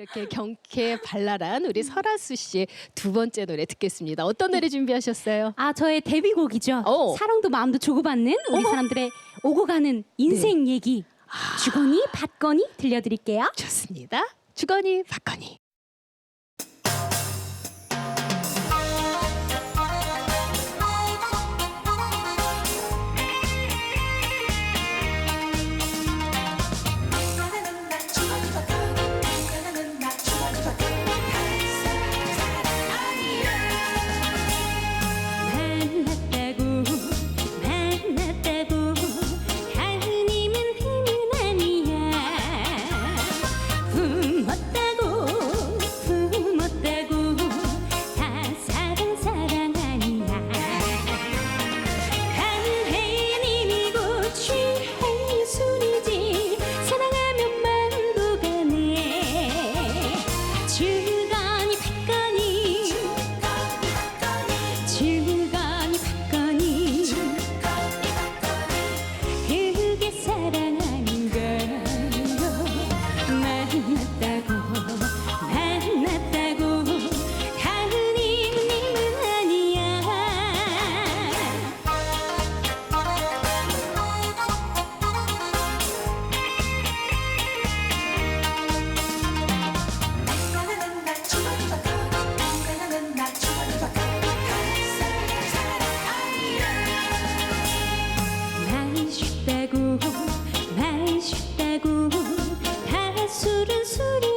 이렇게 경쾌 발랄한 우리 설아수 씨의 두 번째 노래 듣겠습니다. 어떤 노래 준비하셨어요? 아 저의 데뷔곡이죠. 오. 사랑도 마음도 주고받는 우리 사람들의 오고 가는 인생 얘기 네. 주거니 받거니 들려드릴게요. 좋습니다. 주거니 받거니. she 술은 술이